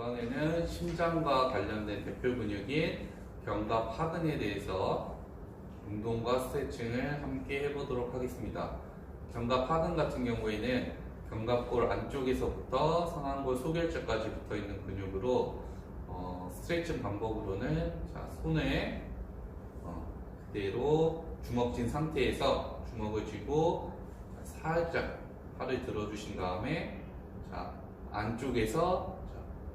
이번에는 심장과 관련된 대표 근육인 견갑 하근에 대해서 운동과 스트레칭을 함께 해보도록 하겠습니다. 견갑 하근 같은 경우에는 견갑골 안쪽에서부터 상완골 소결제까지 붙어 있는 근육으로 어, 스트레칭 방법으로는 자, 손을 어, 그대로 주먹 쥔 상태에서 주먹을 쥐고 살짝 팔을 들어주신 다음에 자, 안쪽에서 자,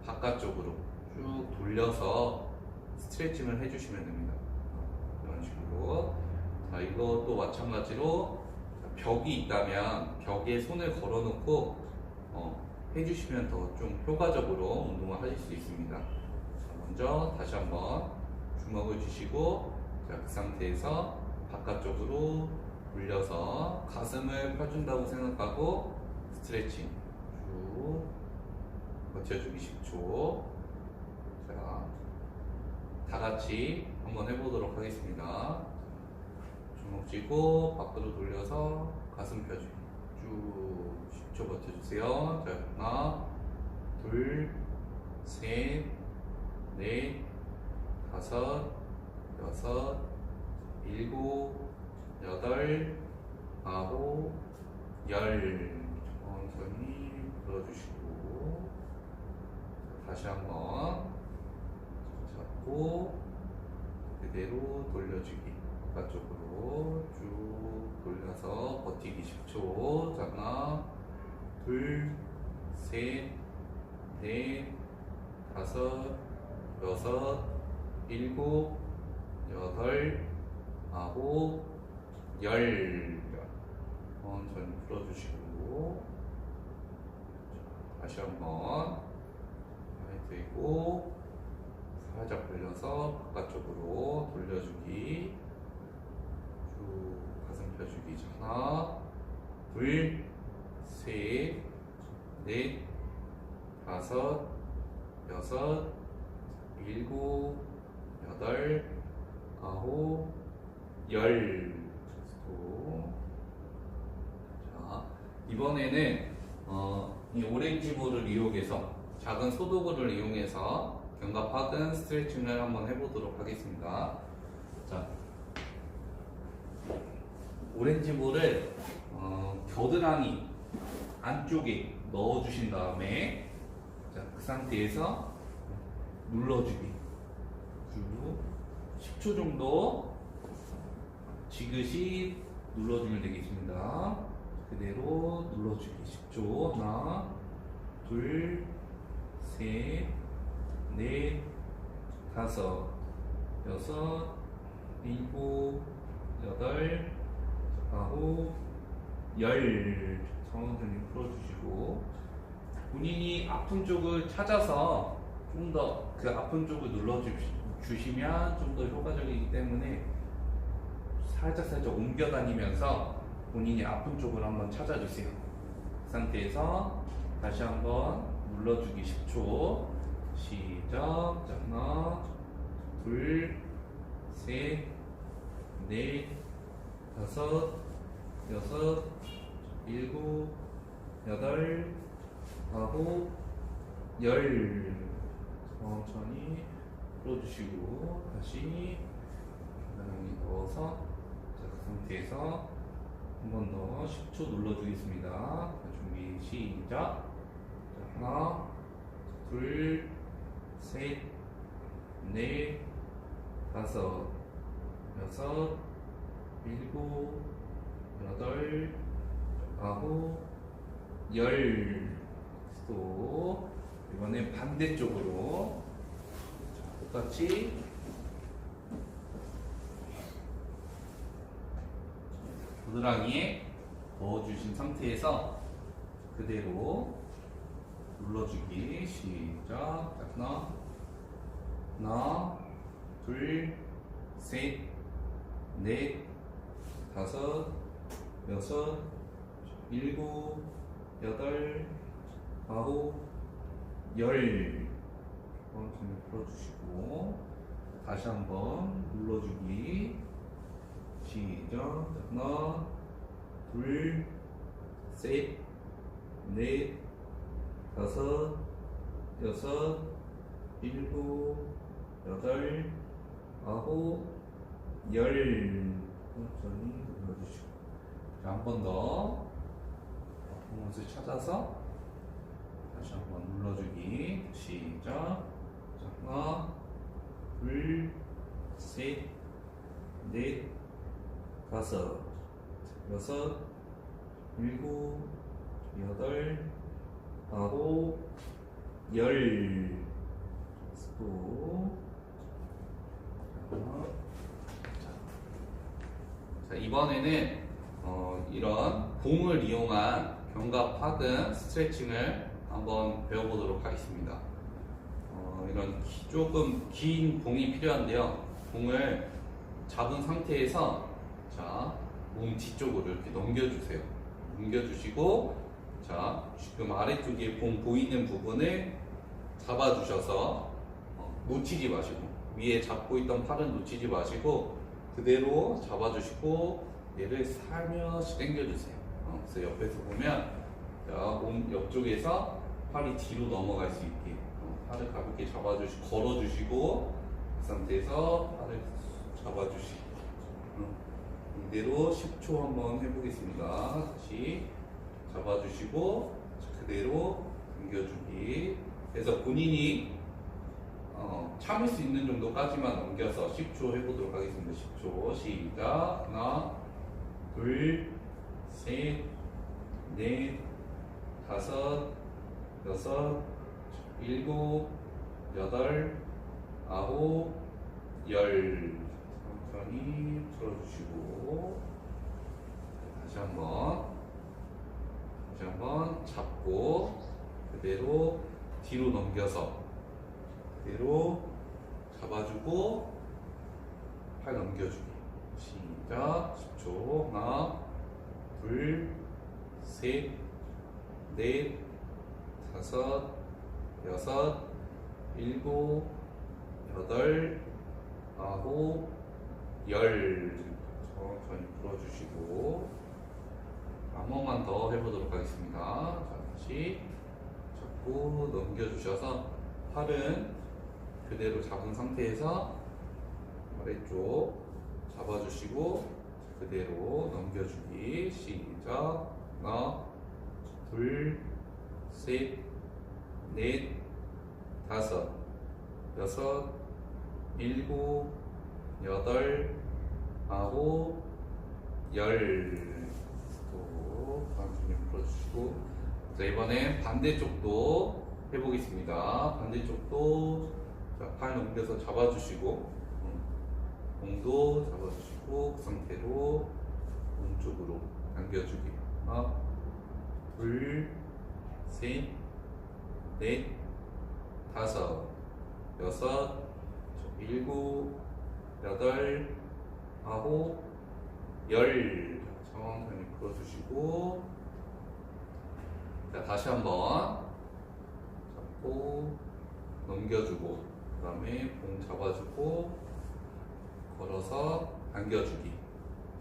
바깥쪽으로 쭉 돌려서 스트레칭을 해주시면 됩니다. 어, 이런 식으로. 자, 이것도 마찬가지로 자, 벽이 있다면 벽에 손을 걸어놓고 어, 해주시면 더 좀 효과적으로 운동을 하실 수 있습니다. 자, 먼저 다시 한번 주먹을 쥐시고 자, 그 상태에서 바깥쪽으로 돌려서 가슴을 펴준다고 생각하고 스트레칭 쭉 버텨주기 10초. 자, 다 같이 한번 해보도록 하겠습니다. 주먹 쥐고 밖으로 돌려서 가슴 펴주기 쭉 10초 버텨주세요. 자, 하나, 둘, 셋, 넷, 다섯, 여섯, 일곱, 여덟, 아홉, 열. 천천히 불어주시고 다시 한번 잡고 그대로 돌려주기. 바깥쪽으로 쭉 돌려서 버티기 10초. 자 하나? 둘셋넷 다섯 여섯 일곱 여덟 아홉 열 천천히 풀어주시고. 다시 한번 들고 살짝 벌려서 바깥쪽으로 돌려주기. 쭉 가슴 펴주기. 하나 둘셋넷 다섯 여섯 일곱 여덟 아홉 열. 또. 자 이번에는 어, 이 오렌지 볼을 이용해서 작은 소도구를 이용해서 견갑 하근 스트레칭을 한번 해보도록 하겠습니다. 자, 오렌지 볼을 어, 겨드랑이 안쪽에 넣어주신 다음에 자, 그 상태에서 눌러주기 쭉 10초 정도 지그시 눌러주면 되겠습니다. 그대로 눌러주기 10초 하나 둘 셋, 넷, 다섯, 여섯, 일곱, 여덟, 아홉, 열 천천히 풀어주시고 본인이 아픈 쪽을 찾아서 좀 더 그 아픈 쪽을 눌러주시면 좀 더 효과적이기 때문에 살짝 살짝 옮겨 다니면서 본인이 아픈 쪽을 한번 찾아주세요. 그 상태에서 다시 한번 눌러주기 10초. 시작. 자, 하나, 둘, 셋, 넷, 다섯, 여섯, 일곱, 여덟, 아홉, 열. 천천히 풀어주시고, 다시 가능히 넣어서, 자, 그 상태에서 한 번 더 10초 눌러주겠습니다. 자, 준비, 시작. 자, 하나, 둘, 셋, 넷, 다섯, 여섯, 일곱, 여덟, 아홉, 열. 또 이번엔 반대쪽으로 자, 똑같이 겨드랑이에 넣어주신 상태에서 그대로 눌러주기. 시작. 자, 하나. 하나 둘셋넷 다섯 여섯 일곱 여덟 아홉 열. 천천히 풀어주시고 다시 한번 눌러주기. 시작. 자, 하나 둘셋넷 다섯, 여섯, 일곱, 여덟, 아홉, 열. 천천히 눌러주시고. 자, 한 번 더. 봉을 찾아서 다시 한 번 눌러주기. 시작. 자, 하나, 둘, 셋, 넷, 다섯, 여섯, 일곱, 여덟, 아홉, 열. 또. 자, 이번에는 어, 이런 봉을 이용한 견갑 하등 스트레칭을 한번 배워보도록 하겠습니다. 어, 이런 기- 조금 긴 봉이 필요한데요. 봉을 잡은 상태에서 자, 몸 뒤쪽으로 이렇게 넘겨주세요. 넘겨주시고 자, 지금 아래쪽에 봉 보이는 부분을 잡아주셔서 어, 놓치지 마시고 위에 잡고 있던 팔은 놓치지 마시고 그대로 잡아주시고 얘를 살며시 당겨주세요. 어, 그래서 옆에서 보면 자, 몸 옆쪽에서 팔이 뒤로 넘어갈 수 있게 어, 팔을 가볍게 잡아주시고 걸어주시고 그 상태에서 팔을 잡아주시고 어, 이대로 10초 한번 해보겠습니다. 다시 잡아주시고 그대로 당겨주기. 그래서 본인이 어, 참을 수 있는 정도까지만 넘겨서 10초 해보도록 하겠습니다. 10초 시작. 하나, 둘, 셋, 넷, 다섯, 여섯, 일곱, 여덟, 아홉, 열. 천천히 풀어주시고 한번 다시 한번 잡고 그대로 뒤로 넘겨서 그대로 잡아주고 팔 넘겨주기. 시작. 10초. 하나 둘셋넷 다섯 여섯 일곱 여덟 아홉 열. 천천히 풀어주시고 한 번만 더 해보도록 하겠습니다. 자, 다시 잡고 넘겨주셔서 팔은 그대로 잡은 상태에서 아래쪽 잡아주시고 그대로 넘겨주기 시작. 하나 둘셋넷 다섯 여섯 일곱 여덟 아홉 열. 또 반순이 풀어주시고 자 이번엔 반대쪽도 해보겠습니다. 반대쪽도 자, 팔 넘겨서 잡아주시고 음, 공도 잡아주시고 그 상태로 오른쪽으로 당겨주기 하나 둘셋넷 다섯 여섯 일곱 여덟 아홉 열. 천천히 풀어주시고 자 다시 한번 잡고 넘겨주고 그 다음에 봉 잡아주고 걸어서 당겨주기.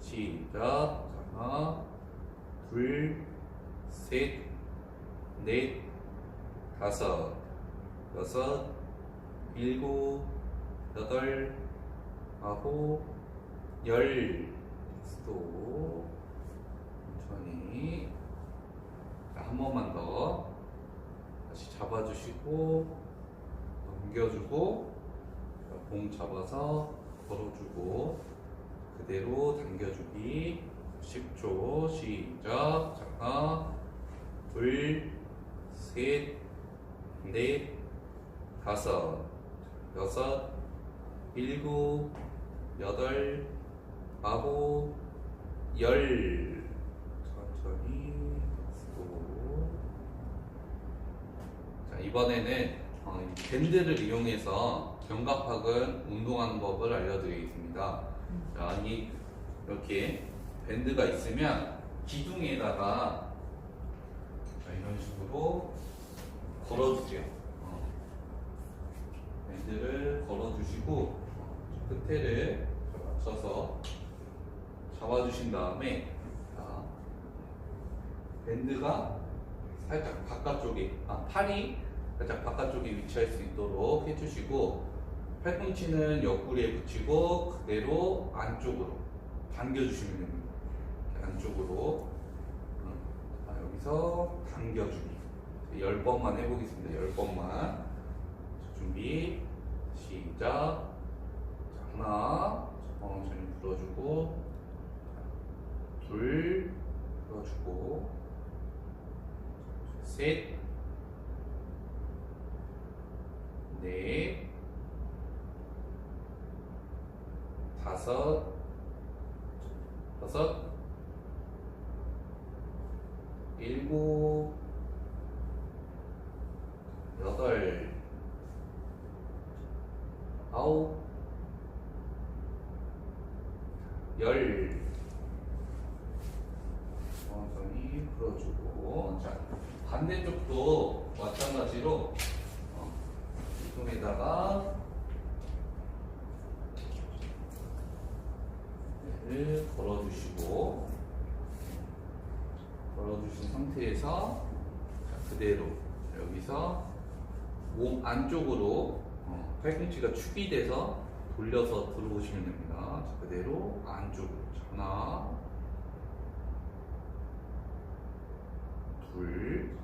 시작. 자, 하나 둘셋넷 다섯 여섯 일곱 여덟 아홉 열. 또 천천히. 자, 한 번만 더 다시 잡아주시고 넘겨주고 자, 봉 잡아서 걸어주고 그대로 당겨주기. 10초 시작. 자, 하나 둘셋넷 다섯 여섯 일곱 여덟 아홉 열. 천천히 또. 자 이번에는 어, 이 밴드를 이용해서 견갑학은 운동하는 법을 알려드리겠습니다. 자, 이 이렇게 밴드가 있으면 기둥에다가 자, 이런 식으로 걸어주세요. 어. 밴드를 걸어주시고 어, 끝에를 맞춰서 잡아주신 다음에 자, 밴드가 살짝 바깥쪽에 아, 팔이 살짝 바깥쪽에 위치할 수 있도록 해주시고 팔꿈치는 옆구리에 붙이고 그대로 안쪽으로 당겨주시면 됩니다. 안쪽으로. 음, 자, 여기서 당겨주기. 10번만 해보겠습니다. 10번만. 준비. 시작. 자, 하나 천천히 불어주고 둘 불어주고. 셋 넷, 다섯, 여섯, 일곱, 여덟, 아홉, 열. 천천히 풀어주고. 자 반대쪽도 마찬가지로 어, 손에다가 를 걸어주시고 걸어주신 상태에서 자, 그대로 여기서 몸 안쪽으로 어, 팔꿈치가 축이 돼서 돌려서 들어오시면 됩니다. 자, 그대로 안쪽으로 자, 하나 둘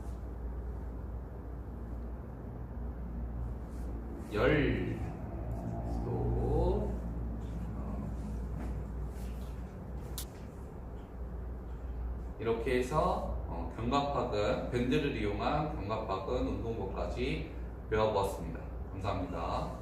열, 또, 어, 이렇게 해서 어, 견갑학은 밴드를 이용한 견갑학은 운동법까지 배워보았습니다. 감사합니다.